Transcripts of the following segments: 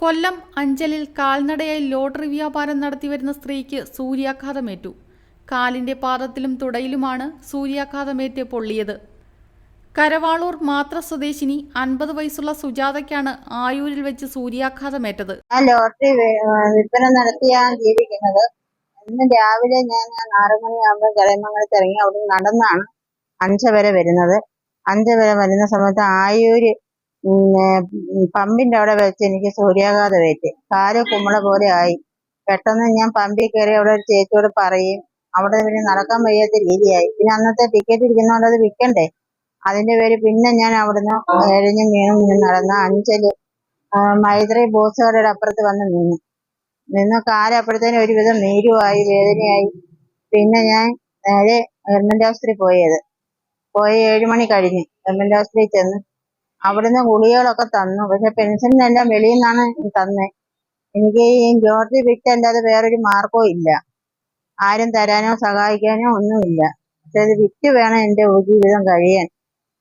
കൊല്ലം അഞ്ചലിൽ കാൽനടയായി ലോട്ടറി വ്യാപാരം നടത്തിവരുന്ന സ്ത്രീക്ക് സൂര്യാഘാതമേറ്റു. കാലിന്റെ പാദത്തിലും തുടയിലുമാണ് സൂര്യാഘാതമേറ്റ് പൊള്ളിയത്. കരവാളൂർ മാത്ര സ്വദേശിനി അൻപത് വയസ്സുള്ള സുജാതയ്ക്കാണ് ആയൂരിൽ വെച്ച് സൂര്യാഘാതമേറ്റത്. ഞാൻ ലോട്ടറി വിൽപ്പന നടത്തിയാണ് ജീവിക്കുന്നത് ഇന്ന് രാവിലെ ഞാൻ ആറു മണിയാകുമ്പോൾ കലയമംഗലത്ത് ഇറങ്ങി അവിടെ നടന്നാണ് അഞ്ച വരെ വരുന്നത്. അഞ്ച വരെ വരുന്ന സമയത്ത് ആയൂര് പമ്പിന്റെ അവിടെ വെച്ച് എനിക്ക് സൂര്യാഘാതം ഏറ്റ്. കാൽ കുമ്മള പോലെ ആയി. പെട്ടെന്ന് ഞാൻ പമ്പിൽ കയറി അവിടെ ഒരു ചേച്ചിയോട് പറയും അവിടെ പിന്നെ നടക്കാൻ വയ്യാത്ത രീതിയായി. പിന്നെ അന്നത്തെ ടിക്കറ്റ് ഇരിക്കുന്നതുകൊണ്ട് അത് വിൽക്കണ്ടേ അതിന്റെ പേര് പിന്നെ ഞാൻ അവിടുന്ന് എഴഞ്ഞും വീണും. നടന്ന അഞ്ചൽ മൈത്രി ബോസ് കടയുടെ അപ്പുറത്ത് വന്ന് നിന്നു. നിന്ന് കാലപ്പോഴത്തേനും ഒരുവിധം നീരുമായി വേദനയായി. പിന്നെ ഞാൻ നേരെ ഗവൺമെന്റ് ആശുപത്രി പോയത്. പോയി ഏഴുമണി കഴിഞ്ഞ് ഗവൺമെന്റ് ആശുപത്രിയിൽ ചെന്ന് അവിടുന്ന് ഗുളികകളൊക്കെ തന്നു. പക്ഷെ പെൻഷനെല്ലാം വെളിയിൽ നിന്നാണ് തന്നെ. എനിക്ക് ഈ ജോർജ് വിറ്റല്ലാതെ വേറൊരു മാർഗവും ഇല്ല. ആരും തരാനോ സഹായിക്കാനോ ഒന്നുമില്ല. പക്ഷെ അത് വിറ്റ് വേണം എന്റെ ജീവിതം കഴിയാൻ.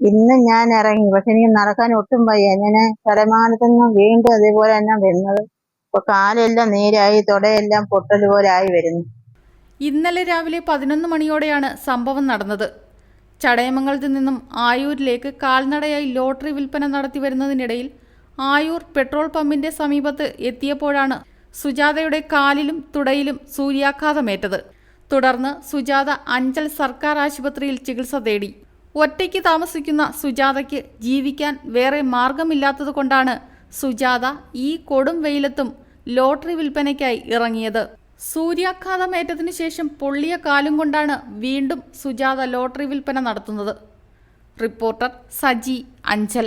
ഇന്ന് ഞാൻ ഇറങ്ങി. പക്ഷെ എനിക്ക് നടക്കാൻ ഒട്ടും വയ്യ. ഞാൻ തലമാനത്തു നിന്ന് വീണ്ടും അതേപോലെ തന്നെ വരുന്നത് ഇപ്പൊ കാലെല്ലാം നീരായി തുടയെല്ലാം പൊട്ടൽ പോലെ ആയി വരുന്നു. ഇന്നലെ രാവിലെ പതിനൊന്ന് മണിയോടെയാണ് സംഭവം നടന്നത്. ചടയമംഗലത്ത് നിന്നും ആയൂരിലേക്ക് കാൽനടയായി ലോട്ടറി വിൽപ്പന നടത്തി വരുന്നതിനിടയിൽ ആയൂർ പെട്രോൾ പമ്പിന്റെ സമീപത്ത് എത്തിയപ്പോഴാണ് സുജാതയുടെ കാലിലും തുടയിലും സൂര്യാഘാതമേറ്റത്. തുടർന്ന് സുജാത അഞ്ചൽ സർക്കാർ ആശുപത്രിയിൽ ചികിത്സ തേടി. ഒറ്റയ്ക്ക് താമസിക്കുന്ന സുജാതയ്ക്ക് ജീവിക്കാൻ വേറെ മാർഗമില്ലാത്തതുകൊണ്ടാണ് സുജാത ഈ കൊടും വെയിലത്തും ലോട്ടറി വിൽപ്പനയ്ക്കായി ഇറങ്ങിയത്. സൂര്യാഘാതമേറ്റതിനു ശേഷം പൊള്ളിയ കാലും കൊണ്ടാണ് വീണ്ടും സുജാത ലോട്ടറി വിൽപ്പന നടത്തുന്നത്. റിപ്പോർട്ടർ സജി അഞ്ചൽ.